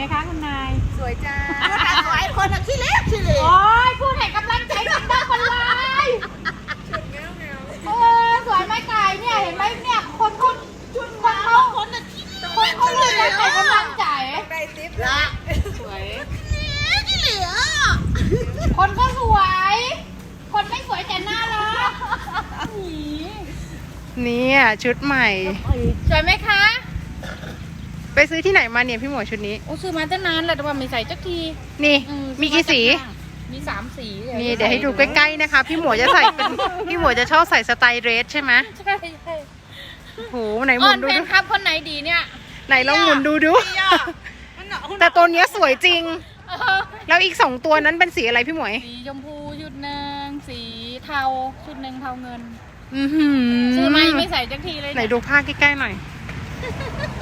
ไหมคะคุณนาย สวยจ้าสวยคนอะขี้เล็บขี้เล็บโอ้ยพูดให้กำลังใจกันบ้างคนไลายเออสวยไหมไก่เนี่ยเห็นไหมเนี่ยคนคนชุดคนเขาคนอะขี้เล็บคนเขาเลยนะให้กำลังใจได้ติ๊บละสวยขี้เหลือคนก็สวย คนไม่สวยแต่น่ารักเนี่ยชุดใหม่สวยไหมคะ ไปซื้อที่ไหนมาเนี่ยพี่หมวยชุดนี้ โอ้ซื้อมาตั้งนานแล้วแต่ว่าไม่ใส่จักทีนี่ อืมีกี่สีมีสามสีนี่เดี๋ยวให้ดูใกล้ๆนะคะ พี่หมวยจะใส่เป็นพี่หมวยจะชอบใส่สไตล์เดรสใช่ไหมใช่ใช่โอ้โหไหนหอ่มุอนนดูแฟดูนครับคนไหนดีเนี่ยไหนลองหมุนดูดูมันหนาแต่ตัวเนี้ยสวยจริง เออแล้วอีกสองตัวนั้นเป็นสีอะไรพี่หมวย สีชมพูชุดหนึ่งสีเทาชุดหนึ่งเทาเงิน อือหือซื้อมายังไม่ใส่จักทีเลยไหนดูผ้าใกล้ๆหน่อย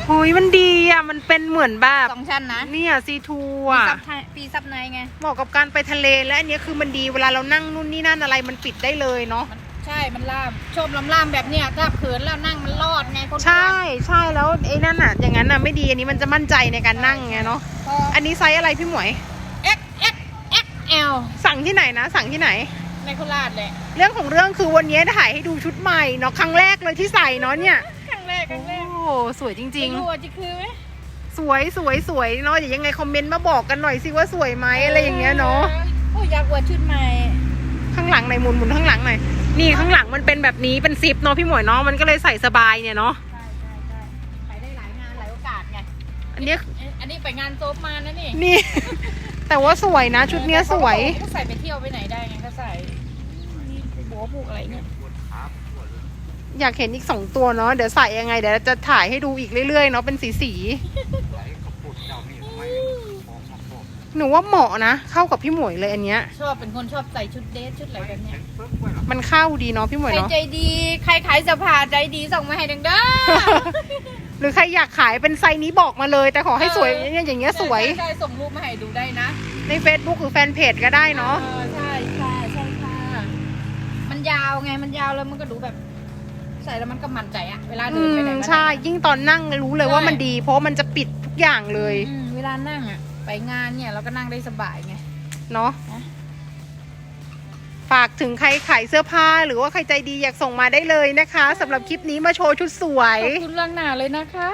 หุยมันดีอะ มันเป็นเหมือนแบบสองชั้นนะเนี่ยซีทูอะซับไทยปีซับในไงเหมาะกับการไปทะเลและอันเนี้ยคือมันดีเวลาเรานั่งนู่นนี่นั่นอะไรมันปิดได้เลยเนาะมันใช่มันล่ามชอบลำล่ามแบบเนี้ยถ้าเขินแล้วนั่งมันรอดไงคนใช่ใช่แล้วไอ้นั่นอะ อย่างนั้นอะไม่ดีอันนี้มันจะมั่นใจในการนั่งไงเนาะพออันนี้ไซส์อะไรพี่หมวย X X X L สั่งที่ไหนนะ สั่งที่ไหนในโคราชแหละเรื่องของเรื่องคือวันนี้ถ่ายให้ดูชุดใหม่เนาะครั้งแรกเลยที่ใส่เนาะเนี่ย ครั้งแรกครั้งแรกโอ้โหสวยจริงไม่รู้ว่าจะคือไหมๆสวยสวยสวยเนาะเดี๋ยวยังไงคอมเมนต์มาบอกกันหน่อยสิว่าสวยไหมอะไรอย่างเงี้ยเนาะโอ้ยอยากอวดชุดใหม่ ข้างหลังไหนอยหมุนหมุนข้างหลังหน่อยนี่ข้างหลังมันเป็นแบบนี้เป็นซิปเนาะพี่หมวยเนาะมันก็เลยใส่สบายเนี่ยเนาะใช่ใช่ใช่ไปได้หลายงานหลายโอกาสไง อันเนี้ยเอ๊ะอันนี้ไปงานโซฟมานะนี่นี่ แต่ว่าสวยนะชุดเนี้ยสวยก็ใส่ไปเที่ยวไปไหนได้ไงก็ใส่นี่ไปบัวผูกอะไรเนี่ย อยากเห็นอีกสองตัวเนาะเดี๋ยวใส่ยังไงเดี๋ยวจะถ่ายให้ดูอีกเรื่อยๆเนาะเป็นสีสีๆหนูว่าเหมาะนะ เข้ากับพี่หมวยเลยอันเนี้ยชอบเป็นคนชอบใส่ชุดเดทชุดอะไรแบบเนี้ยมันเข้าดีเนาะพี่หมวยใครเนาะใจดี ใครขายเสภาใจดีส่งมาให้ดังเด้อหรือใครอยากขายเป็นไซส์นี้บอกมาเลย แต่ขอให้สวยเนี่ยอย่างเงี้ยสวยใช่ใช่ส่งรูปมาให้ดูได้นะ ใน Facebook หรือแฟนเพจก็ได้เนาะออใช่ใช่ใช่ค่ะมันยาวไงมันยาวแล้วมันก็ดูแบบ ใส่แล้วมันก็มั่นใจอะเวลาอืเดินไปไหนมมาไหน ใช่ ยิ่งตอนนั่งรู้เลยว่าใช่ มันดี เพราะว่ามันจะปิดทุกอย่างเลยอืมเวลานั่งอะไปงานเนี่ยเราก็นั่งได้สบายไง เนาะนะ ฝากถึงใครขายเสื้อผ้าหรือว่าใครใจดีอยากส่งมาได้เลยนะคะสำหรับคลิปนี้มาโชว์ชุดสวย ขอบคุณล่วงหน้าเลยนะคะ